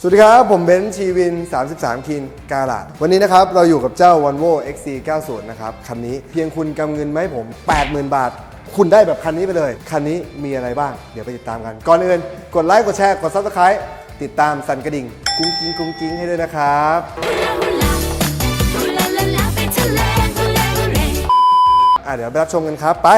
สวัสดีครับ ผมเบนซ์ชีวิน 33 คินกาลาดวันนี้นะครับ เราอยู่กับเจ้า Volvo XC90 นะครับ คันนี้เพียงคุณกำเงินมาให้ผม 80,000 บาท คุณได้แบบคันนี้ไปเลย คันนี้มีอะไรบ้าง เดี๋ยวไปติดตามกัน ก่อนอื่น กดไลค์ กดแชร์ กด Subscribe ติดตามสั่นกระดิ่ง กุ้งกิ้งกุ้งกิ้งให้ด้วยนะครับ Hula hula, hula la la, ไปทะเล hula hooray อะเดี๋ยวไปรับชมกันครับไป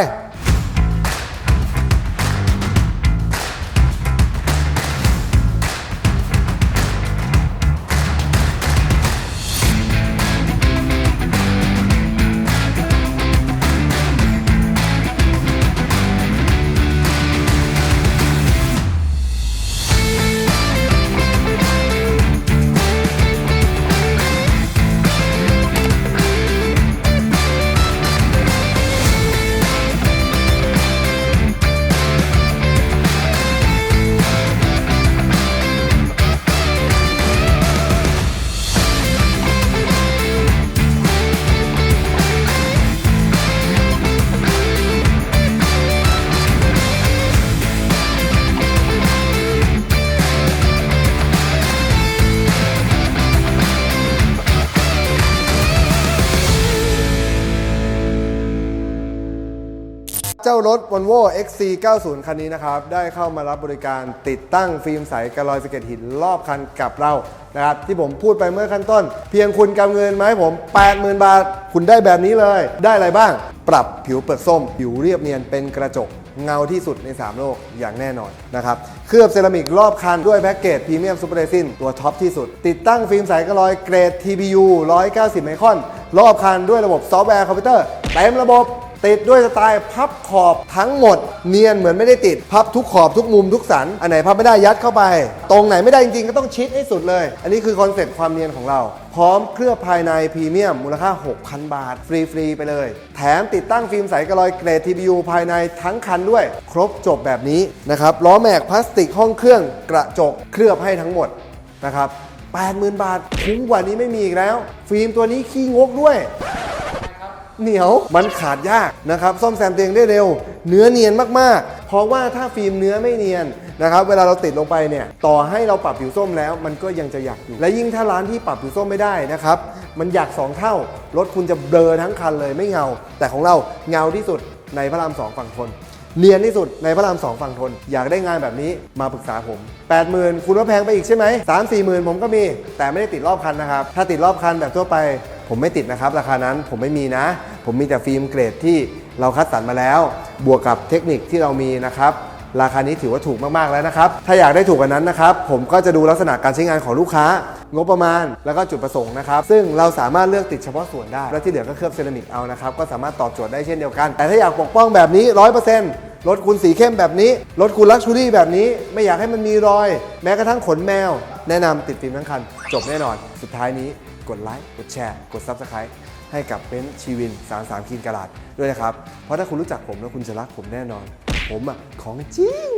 เจ้ารถ Volvo XC90 คันนี้นะครับ ได้เข้ามารับบริการติดตั้งฟิล์มใสกระลอยสเก็ดหินรอบคันกับเรานะครับที่ผมพูดไปเมื่อขั้นต้น เพียงคุณกำเงินมาให้ผม 80,000 บาท คุณได้แบบนี้เลย ได้อะไรบ้าง ปรับผิวเปลือกส้ม ผิวเรียบเนียนเป็นกระจกเงาที่สุดใน 3 โลกอย่างแน่นอนนะครับ เคลือบเซรามิกรอบคันด้วยแพ็กเกจพรีเมียมซูเปอร์เรซินตัวท็อปที่สุด ติดตั้งฟิล์มใสกระลอยเกรด TPU 190 ไมครอน รอบคันด้วยระบบซอฟต์แวร์คอมพิวเตอร์เต็มระบบ ติดด้วยสไตล์พับขอบทั้งหมด เนียนเหมือนไม่ได้ติด พับทุกขอบทุกมุมทุกสัน อันไหนพับไม่ได้ยัดเข้าไป ตรงไหนไม่ได้จริงๆ ก็ต้องชิดให้สุดเลย อันนี้คือคอนเซ็ปต์ความเนียนของเรา พร้อมเคลือบภายในพรีเมียมมูลค่า 6,000 บาท ฟรี ๆ ไปเลย แถมติดตั้งฟิล์มใสกระลอยเกรด TPU ภายในทั้งคันด้วย ครบจบแบบนี้นะครับล้อแม็กพลาสติกห้องเครื่องกระจกเคลือบให้ทั้งหมดนะครับ80,000 บาทคุ้มกว่านี้ไม่มีอีกแล้ว ฟิล์มตัวนี้ขี้งกด้วย เหนียวมันขาดยากนะครับซ่อมแซมเตัวเองได้เร็ว เนื้อเนียนมากๆ เพราะว่าถ้าฟิล์มเนื้อไม่เนียนนะครับเวลาเราติดลงไปเนี่ยต่อให้เราปรับผิวส้มแล้วมันก็ยังจะหยักอยู่และยิ่งถ้าร้านที่ปรับผิวส้มไม่ได้นะครับมันหยักสองเท่ารถคุณจะเบลอทั้งคันเลยไม่เงา แต่ของเราเงาที่สุดในพระรามสองฝั่งทนเนียนที่สุดในพระรามสองฝั่งทน อยากได้งานแบบนี้มาปรึกษาผม 80,000 คุณว่าแพงไปอีกใช่ไหม3 4 0 0 0 0ผมก็มี แต่ไม่ได้ติดรอบคันนะครับ ถ้าติดรอบคันแบบทั่วไป ผมไม่ติดนะครับ ราคานั้นผมไม่มีนะ ผมมีแต่ฟิล์มเกรดที่เราคัดสรรมาแล้ว บวกกับเทคนิคที่เรามีนะครับราคานี้ถือว่าถูกมากๆแล้วนะครับ ถ้าอยากได้ถูกกว่านั้นนะครับ ผมก็จะดูลักษณะการใช้งานของลูกค้า งบประมาณ แล้วก็จุดประสงค์นะครับ ซึ่งเราสามารถเลือกติดเฉพาะส่วนได้ แล้วที่เหลือก็เคลือบเซรามิกเอานะครับ ก็สามารถตอบโจทย์ได้เช่นเดียวกัน แต่ถ้าอยากปกป้องแบบนี้ 100%รถคุณสีเข้มแบบนี้ รถคุณลักชูรี่แบบนี้ ไม่อยากให้มันมีรอย แม้กระทั่งขนแมว แนะนำติดฟิล์มทั้งคัน จบแน่นอน สุดท้ายนี้ กดไลค์ กดแชร์ กด Subscribe ให้กับเบนซ์ชีวิน 33คีนกระดาษด้วยนะครับ เพราะถ้าคุณรู้จักผมแล้วคุณจะรักผมแน่นอน ผมอะของจริง